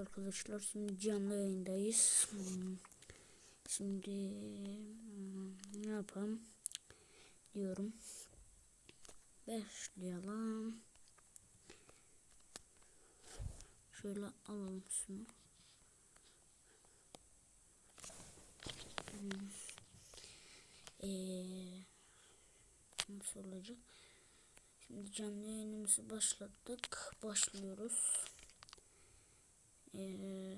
Arkadaşlar şimdi canlı yayındayız. Şimdi hmm, ne yapalım diyorum. Başlayalım. Şöyle alalım şunu. Hmm. Ee, nasıl olacak? Şimdi canlı yayınımızı başlattık. Başlıyoruz. Ee,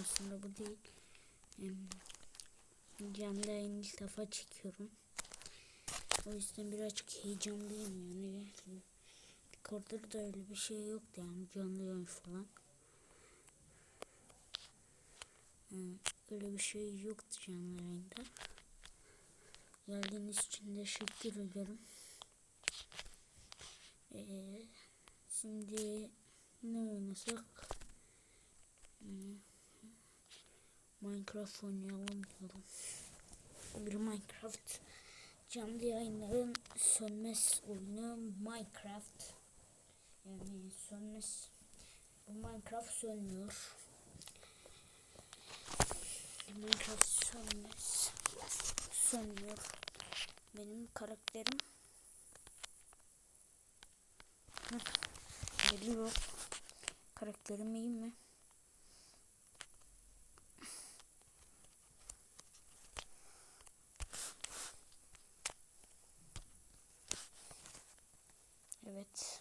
aslında bu değil. Em, Canlı yayın ilk defa çekiyorum. O yüzden birazcık heyecanlıyım yani. Rekorder da öyle bir şey yoktu yani canlı yayın falan. Ee, Öyle bir şey yoktu canlı yayında. Geldiğiniz için teşekkür ederim. Ee, şimdi ne oynasak? Hmm, Minecraft oynayalım diyorum. Bir Minecraft canlı yayınların sönmez oyunu Minecraft. Yani sönmez. Bu Minecraft sönmüyor. Minecraft sönmez. Sönmüyor. Benim karakterim Geliyor. Karakterim iyi mi? Evet.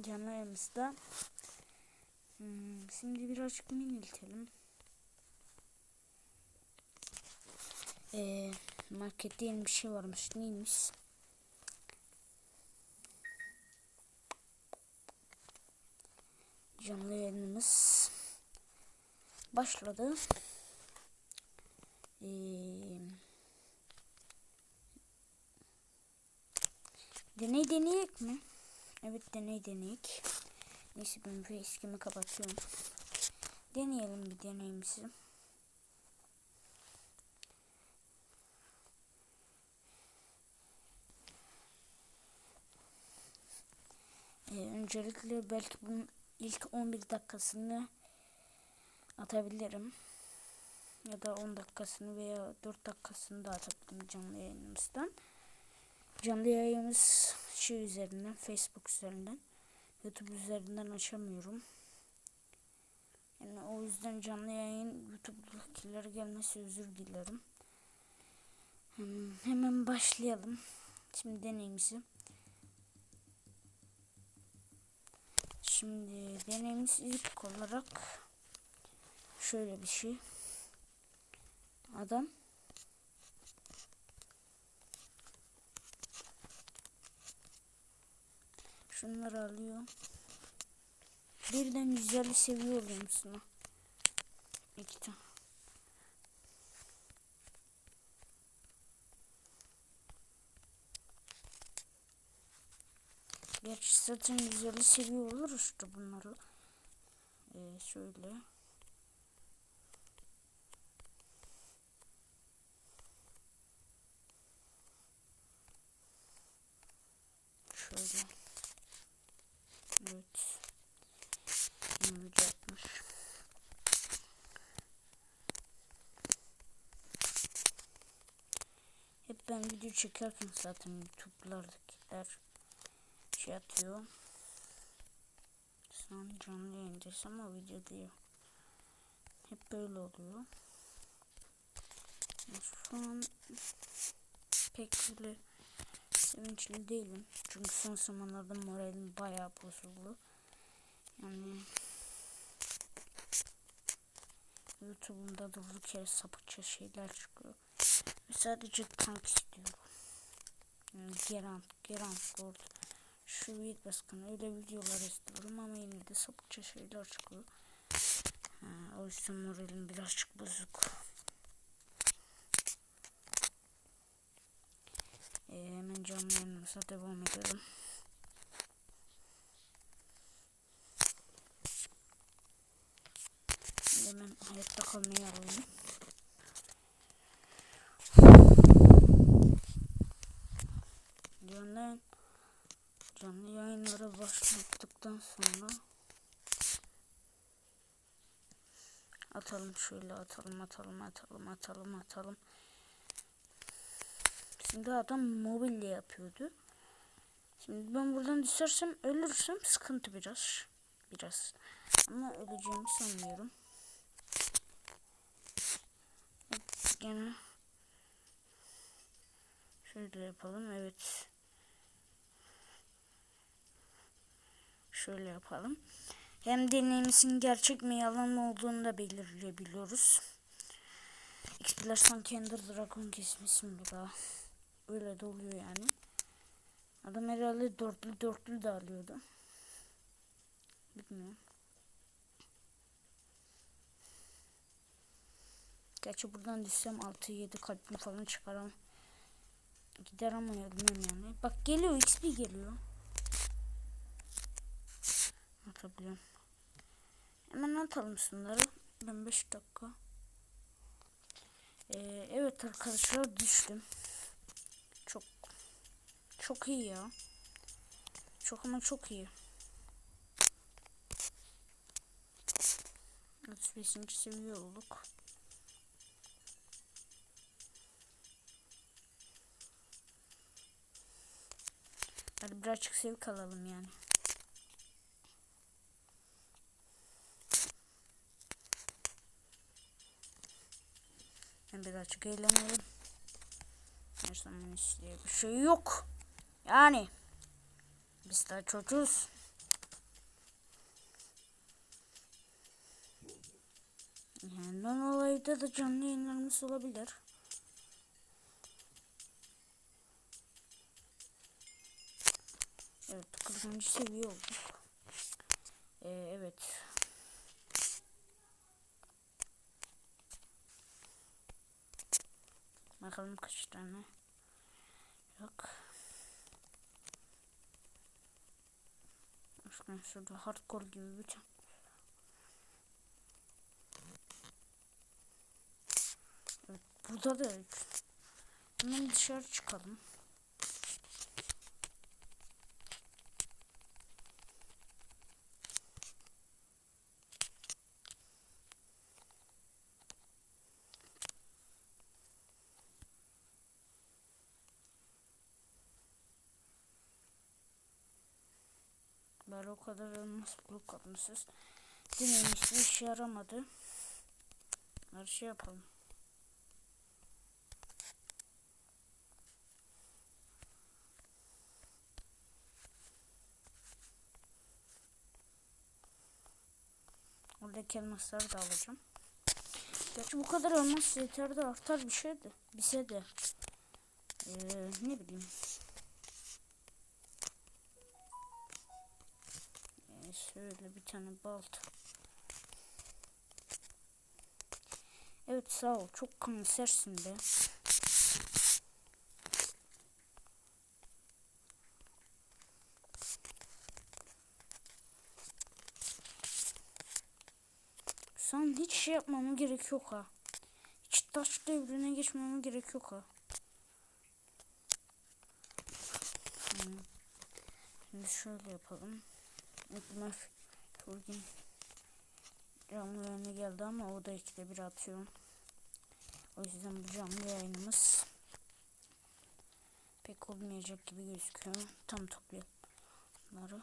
Canlarımızda. Hmm, şimdi birazcık miniltelim. Ee, markette yeni bir şey varmış. Neymiş? Canlı yayınımız başladı. Ee, deney deneyek mi? Evet deney deneyek. Neyse ben facecam'ı kapatıyorum. Deneyelim bir deneyimizi. Ee, öncelikle belki bunun ilk 11 dakikasını atabilirim. Ya da 10 dakikasını veya 4 dakikasını da atabilirim canlı yayınımızdan. Canlı yayınımız şey üzerinden, Facebook üzerinden. YouTube üzerinden açamıyorum. Yani o yüzden canlı yayın YouTube'dakilere gelmesi özür dilerim. Hmm, hemen başlayalım. Şimdi deneyimizi. Şimdi deneyimiz ilk olarak şöyle bir şey. Adam şunları alıyor. Birden 150 seviye oluyor musun? İki tane. Gerçi zaten 150 seviye olur işte bunları. Ee, şöyle. Şöyle. Evet. Yapmış. Hep ben video çekerken zaten YouTube'lardakiler şey atıyor. An canlı yayındayız ama video diyor. Hep böyle oluyor. Şu an pek böyle sevinçli değilim. Çünkü son zamanlarda moralim bayağı bozuldu. Yani YouTube'umda durduk yere sapıkça şeyler çıkıyor. Ve sadece tank istiyorum. Yani Gerant, Gerant Gold şu büyük baskın öyle videolar istiyorum ama yine de sapıkça şeyler çıkıyor. Ha, o yüzden moralim birazcık bozuk. Ee, hemen canlı yayınımıza devam edelim. Hemen hayatta kalmayı alayım. canlı canlı yayınlara başladıktan sonra atalım şöyle atalım atalım atalım atalım atalım. Şimdi adam mobilya yapıyordu. Şimdi ben buradan düşersem ölürsem sıkıntı biraz biraz. Ama öleceğimi sanmıyorum. Gene şöyle yapalım. Evet şöyle yapalım hem deneyimizin gerçek mi yalan mı olduğunu da belirleyebiliyoruz XP'ler sanki Ender Dragon kesmesi mi daha öyle de oluyor yani adam herhalde dörtlü dörtlü de alıyordu bilmiyorum Gerçi buradan düşsem 6-7 kalbim falan çıkaram. Gider ama bilmiyorum yani. Bak geliyor XP geliyor. Atabiliyorum. Hemen atalım şunları. Ben 5 dakika. Ee, evet arkadaşlar düştüm. Çok çok iyi ya. Çok ama çok iyi. 35. seviye olduk. Hadi birazcık sevk alalım yani. Ben birazcık eğlenelim. Her zaman istediği bir şey yok. Yani. Biz daha çocuğuz. Yani olayda da canlı yayınlarımız olabilir. Evet 40. seviye olduk. Ee, evet. Bakalım kaç tane. Yok. Başkan şurada hardcore gibi tane. Evet, burada da Hemen dışarı çıkalım. Böyle o kadar elmas blok atmışız. Denemişti işe yaramadı. Her şey yapalım. Oradaki elmasları da alacağım. Gerçi bu kadar elmas yeter de artar bir şeydi. Bize de. Ee, ne bileyim. Şöyle bir tane balta. Evet sağ ol. Çok kansersin be. Sen hiç şey yapmama gerek yok ha. Hiç taş devrine geçmeme gerek yok ha. Şimdi şöyle yapalım. Ekmek bugün canlı yayına geldi ama o da ikide bir atıyor. O yüzden bu canlı yayınımız pek olmayacak gibi gözüküyor. Tam toplayalım bunları.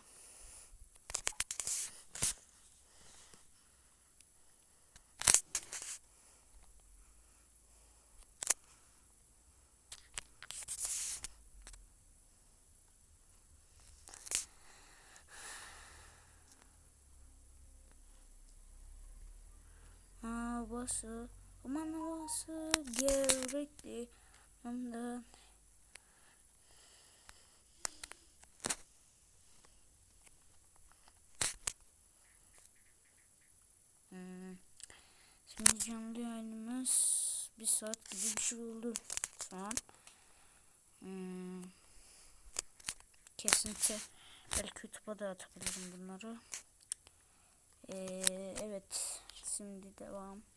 Havası Aman havası gerekli ondan hmm. Şimdi canlı yayınımız bir saat gibi bir şey oldu şu an. Hmm. Kesinti. Belki YouTube'a da atabilirim bunları. Ee, evet. Şimdi devam.